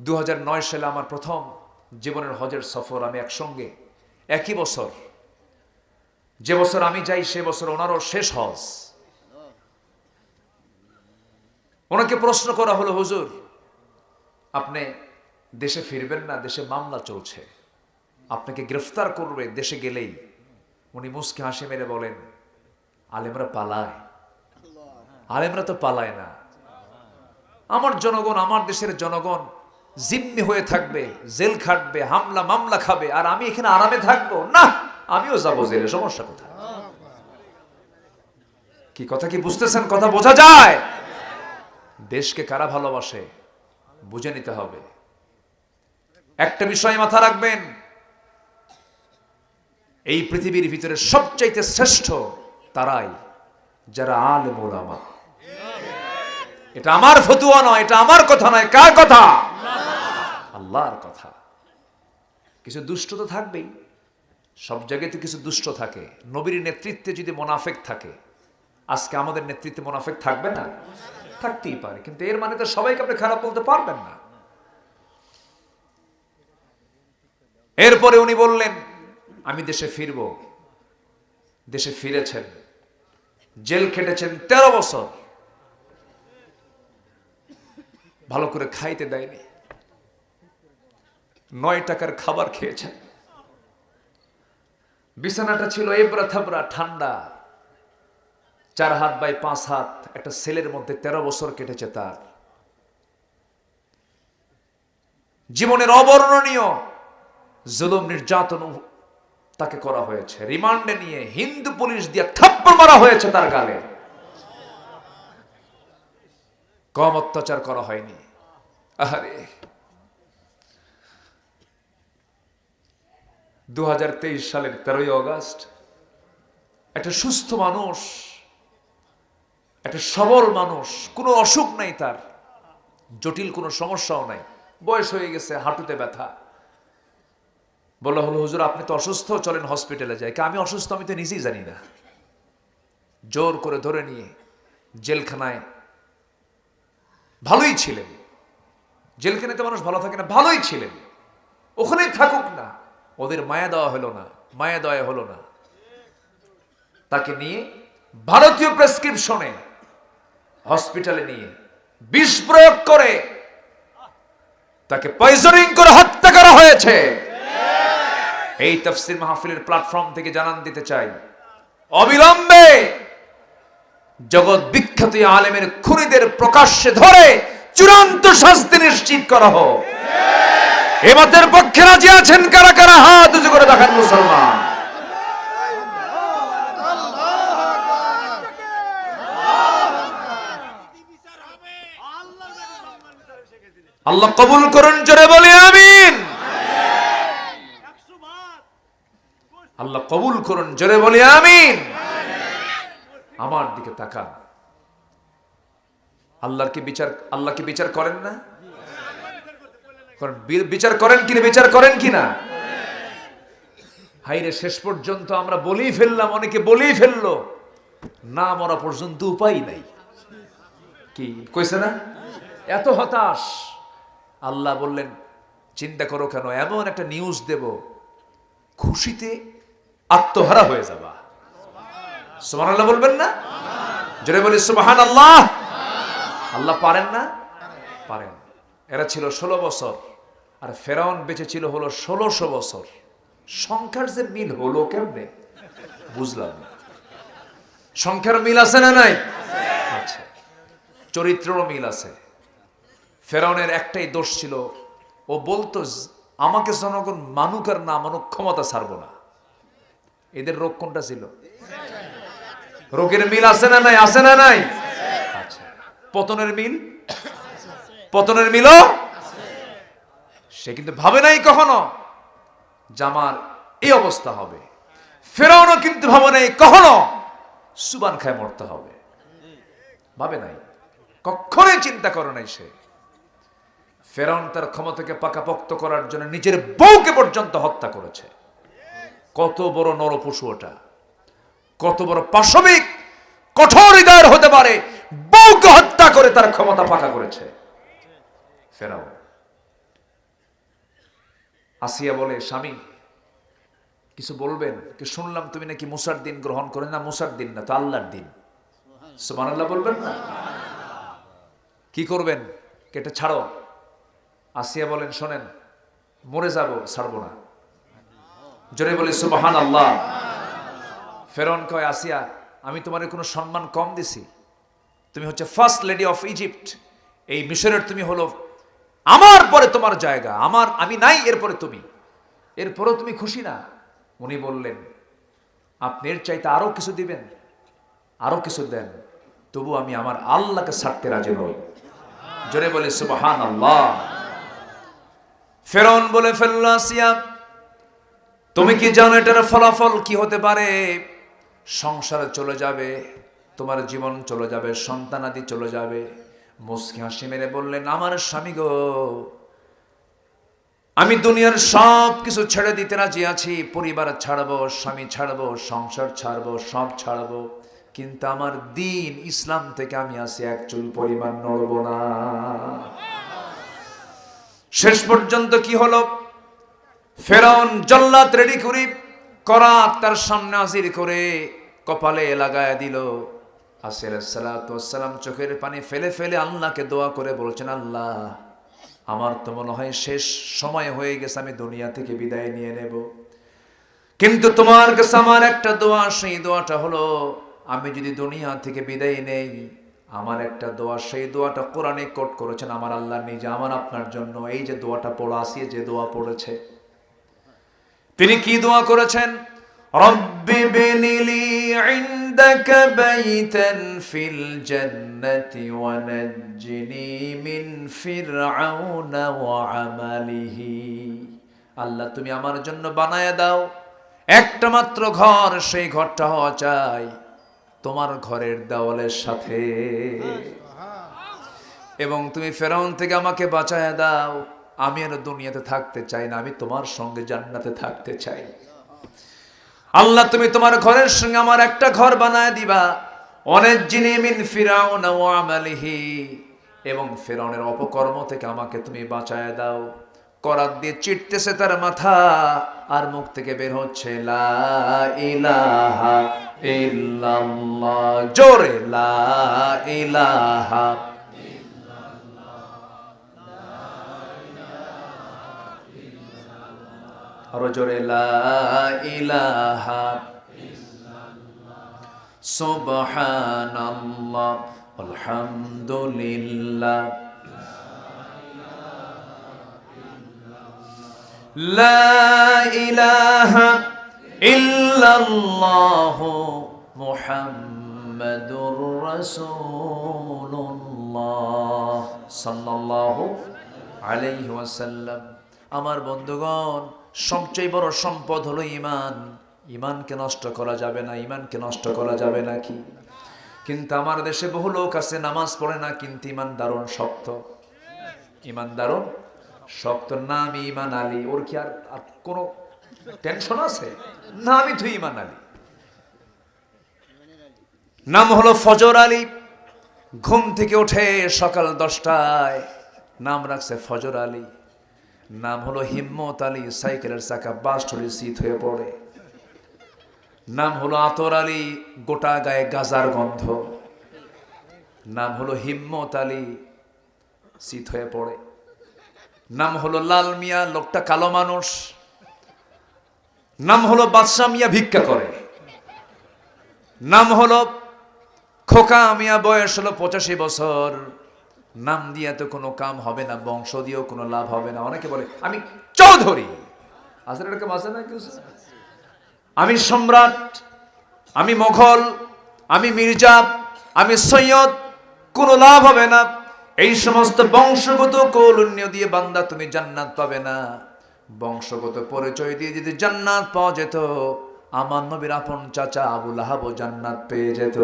দু হাজার নয় সালে আমার প্রথম জীবনের হজের সফর আমি একসঙ্গে, একই বছর। যে বছর আমি যাই, সে বছর ওনারও শেষ হজ। ওনাকে প্রশ্ন করা হলো, হুজুর, আপনি দেশে ফিরবেন না, দেশে মামলা চলছে। আপনাকে গ্রেফতার করবে দেশে গেলেই। উনি মুসকে হাসি মেরে বলেন, আলেমরা পালায়। আলেমরা তো পালায় না। আমার জনগণ, আমার দেশের জনগণ জিম্মি হয়ে থাকবে, জেল খাটবে, হামলা, মামলা খাবে, আর আমি এখানে আরামে থাকব? না, আমিও যাব জেলে, সমস্যা কোথায়? কি কথা কি বুঝতেছেন? কথা বোঝা যায়? দেশকে কারা ভালোবাসে? বুঝে নিতে হবে। একটা বিষয় মাথা রাখবেন। এই পৃথিবীর ভিতরে সবচাইতে শ্রেষ্ঠ তারাই যারা আলেম ওলামা এটা আমার ফতুয়া নয়, এটা আমার কথা নয়। কার কথা? আল্লাহর কথা। কিছু দুষ্ট তো থাকবেই। সব জায়গায় তো কিছু দুষ্ট থাকে। নবীর নেতৃত্বে যদি মোনাফেক থাকে, আজকে আমাদের নেতৃত্বে মোনাফেক থাকবে না? থাকতেই পারে, কিন্তু এর মানে তো সবাইকে আপনি খারাপ বলতে পারবেন না। এরপরে উনি বললেন, আমি দেশে ফিরব। দেশে ফিরেছেন। জেল খেটেছেন তেরো বছর। ভালো করে খাইতে দেয়নি। নয় টাকার খাবার খেয়েছেন। বিছানাটা ছিল এবরা থাবরা ঠান্ডা। চার হাত বাই পাঁচ হাত একটা সেলের মধ্যে তেরো বছর কেটেছে তার। জীবনের অবর্ণনীয় জুলুম নির্যাতন তাকে করা হয়েছে। রিমান্ডে নিয়ে হিন্দু পুলিশ দিয়ে থাপ্পড় মারা হয়েছে তার গালে। কম অত্যাচার করা হয়নি। আরে দু হাজার তেইশ সালের তেরোই অগাস্ট, একটা সুস্থ মানুষ, একটা সবল মানুষ, কোনো অসুখ নাই তার, জটিল কোনো সমস্যাও নাই, বয়স হয়ে গেছে, হাঁটুতে ব্যথা। বলা হলো হুজুর, আপনি তো অসুস্থ, চলেন হসপিটালে যাই। আমি অসুস্থ, আমি তো নিজেই জানি না। জোর করে ধরে নিয়ে জেলখানায়, ভালোই ছিলেন। জেলখানাতে মানুষ ভালো থাকে না, ভালোই ছিলেন। ওখানেই থাকুক না। ওদের মায়া দেওয়া হলো না, মায়া দেওয়া হলো না। তাকে নিয়ে ভারতীয় প্রেসক্রিপশনে হসপিটালে নিয়ে বিষ প্রয়োগ করে তাকে পয়জনিং করে হত্যা করা হয়েছে। এই তফসির মাহফিলের প্ল্যাটফর্ম থেকে জানান দিতে চাই, অবিলম্বে জগৎ বিখ্যাত আলেমের খুনিদের প্রকাশ্যে ধরে চূড়ান্ত শাস্তি নিশ্চিত করা হোক। এমাতের পক্ষে রাজি আছেন কারা কারা? হাত উঁচু করে দেখান মুসলমান। আল্লাহ কবুল করুন, জোরে বলি, আমিন। আল্লাহ কবুল করুন, জোরে বলি, আমিন। আমার দিকে তাকান। আল্লাহর কি বিচার আল্লাহ কি বিচার করেন না? করেন। বি- বিচার করেন কি না বিচার করেন কি না হাইরে, শেষ পর্যন্ত আমরা বলেই ফেললাম, অনেকে বলেই ফেলল। না মরা পর্যন্ত উপায় নাই। কি? কইছে না? এত হতাশ। আল্লাহ বললেন, চিন্তা করো কেন? এমন একটা নিউজ দেব, খুশিতে আত্মহারা হয়ে যাবা। সুমান আল্লাহ বলবেন না? জোরে বলি সুবাহান আল্লাহ আল্লাহ পারেন না? পারেন। এরা ছিল ষোলো বছর। আর ফেরাউন বেঁচে ছিল হলো ষোলোশো বছর। সংখ্যার যে মিল হলো কেমনে? বুঝলাম সংখ্যার মিল আছে না নাই? আচ্ছা চরিত্রেরও মিল আছে। ফেরাউনের একটাই দোষ ছিল, ও বলতো, আমাকে জনগণ মানুক আর না মানুক, ক্ষমতা ছাড়বো না। এদের রোগ কোনটা ছিল? রোগের মিল আছে না নাই? আছে না নাই? আচ্ছা পতনের মিল? পতনের মিলও সে কিন্তু ভাবে নাই কখনো জামার এই অবস্থা হবে। ফেরাউনও কিন্তু ভাবে নাই কখনো সুবান খায় মরতে হবে। ভাবে নাই। কখনোই চিন্তা করে নাই সে। ফেরাউন তার ক্ষমতাকে পাকাপোক্ত করার জন্য নিজের বউকে পর্যন্ত হত্যা করেছে। কত বড় নরপশু ওটা। কত বড় পাশবিক কঠোর হৃদয়ের হতে পারে, বউকে হত্যা করে তার ক্ষমতা পাকা করেছে। ফেরাউন আসিয়া বলে, স্বামী, কিছু বলবেন? কি শুনলাম তুমি নাকি মুসার দিন গ্রহণ করে? না, মুসার দিন না, তো আল্লাহর দিন। সুমান আল্লাহ বলবেন না? কি করবেন? কেটে ছাড়ো। আসিয়া বলেন, শোনেন, মরে যাব, ছাড়বো না। জোরে বলে সুবাহান আল্লাহ ফেরন কয় আসিয়া আমি তোমার কোনো সম্মান কম দিছি। তুমি হচ্ছে ফার্স্ট লেডি অফ ইজিপ্ট। এই মিশরের তুমি হলো আমার পরে তোমার জায়গা, আমার আমি নাই, এরপরে তুমি। এরপরেও তুমি খুশি না? উনি বললেন, আপনি এর চাইতে আরও কিছু দিবেন, আরও কিছু দেন, তবু আমি আমার আল্লাহকে ছাড়তে রাজি নই। জোরে বলে সুবহান আল্লাহ ফেরন বলে ফেলল, আসিয়া, তুমি কি জানো এটার ফলাফল কি হতে পারে? সংসারে চলে যাবে, তোমার জীবন চলে যাবে, সন্তানাদি চলে যাবে মুসকি হাসি মেরে বললেন, আমার স্বামী গো, আমি দুনিয়ার সব কিছু ছেড়ে দিতে রাজি আছি। পরিবার ছাড়বো, স্বামী ছাড়বো, সংসার ছাড়বো, সব ছাড়বো। কিন্তু আমার দিন ইসলাম থেকে আমি আসি এক চুল পরিমাণ নড়ব না। শেষ পর্যন্ত কি হলো? ফেরাউন জল্লাদ রেডি করি, করাত তার সামনে হাজির করে কপালে লাগায় দিল। আসির চোখের পানি ফেলে ফেলে আল্লাহকে দোয়া করে বলছেন, আল্লাহ, আমার তো মনে হয় শেষ সময় হয়ে গেছে, আমি দুনিয়া থেকে বিদায় নিয়ে নেব। কিন্তু তোমার কাছে আমার একটা দোয়া, সেই দোয়াটা হলো, আমি যদি দুনিয়া থেকে বিদায় নেই, আমার একটা দোয়া, সেই দোয়াটা কোরআনে কোট করেছেন, আমার আল্লাহ নিজে, আমার আপনার জন্য। এই যে দোয়াটা পড়া আসিয়ে যে দোয়া পড়েছে। তিনি কি দোয়া করেছেন? রব্বি ফিল জান্নাতি ওয়া নাজ্জিনি মিন ফিরআউনা ওয়া আমালিহি আল্লাহ, তুমি আমার জন্য বানায় দাও। একটা মাত্র ঘর, সেই ঘরটা হওয়া চাই তোমার ঘরের দেওয়ালের সাথে। এবং তুমি ফেরাউন থেকে আমাকে বাঁচায় দাও। আমি আর দুনিয়াতে থাকতে চাই না, আমি তোমার সঙ্গে জান্নাতে থাকতে চাই। আল্লাহ, তুমি তোমার ঘরের সঙ্গে আমার একটা ঘর বানায় দিবা। অনেক জিনিমিন ফিরাউন ও আমালিহি, এবং ফেরাউনের অপকর্ম থেকে আমাকে তুমি বাঁচায় দাও। করাত দিয়ে চিটতেছে তার মাথা, আর মুখ থেকে বের হচ্ছে লা ইলাহা ইল্লাল্লাহ। জোরে লা ইলাহা আরও জোরে লা ইলাহা সুবহানাল্লাহ আলহামদুলিল্লাহ লা ইলাহা ইল্লাল্লাহ মুহাম্মাদুর রাসূলুল্লাহ সাল্লাল্লাহু আলাইহি ওয়াসাল্লাম আমার বন্ধুগণ, সবচেয়ে বড় সম্পদ হলো ইমান। ইমানকে নষ্ট করা যাবে না, ইমানকে নষ্ট করা যাবে নাকি কিন্তু আমার দেশে বহু লোক আছে, নামাজ পড়ে না, কিন্তু ইমান দারুণ শক্ত। ইমান দারুণ শক্ত। নাম ইমান আলী, ওর কি আর কোনো টেনশন আছে? না আমি তুই ইমান আলী। নাম হলো ফজর আলী। ঘুম থেকে ওঠে সকাল দশটায় নাম রাখছে ফজর আলী। নাম হলো হিম্মত আলী, সাইকেলের চাকা বাস চলে শীত হয়ে পড়ে। নাম হলো আতর আলী, গোটা গায়ে গাজার গন্ধ। নাম হলো হিম্মত আলী শীত হয়ে পড়ে। নাম হলো লাল মিয়া, লোকটা কালো মানুষ। নাম হলো বাদশাহ মিয়া, ভিক্ষা করে। নাম হলো খোকা মিয়া, বয়স হলো পঁচাশি বছর। নাম দিয়ে তো কোনো কাম হবে না, বংশ দিয়েও কোনো লাভ হবে না। অনেকে বলে, আমি চৌধুরী। আসলে এরকম আছে না কেউ? আমি সম্রাট, আমি মোঘল, আমি মির্জা, আমি সৈয়দ, কোনো লাভ হবে না। এই সমস্ত বংশগত কৌলন্য দিয়ে বান্দা তুমি জান্নাত পাবে না। বংশগত পরিচয় দিয়ে যদি জান্নাত পাওয়া যেত, আমার নবীর আপন চাচা আবুল আহাবও জান্নাত পেয়ে যেত।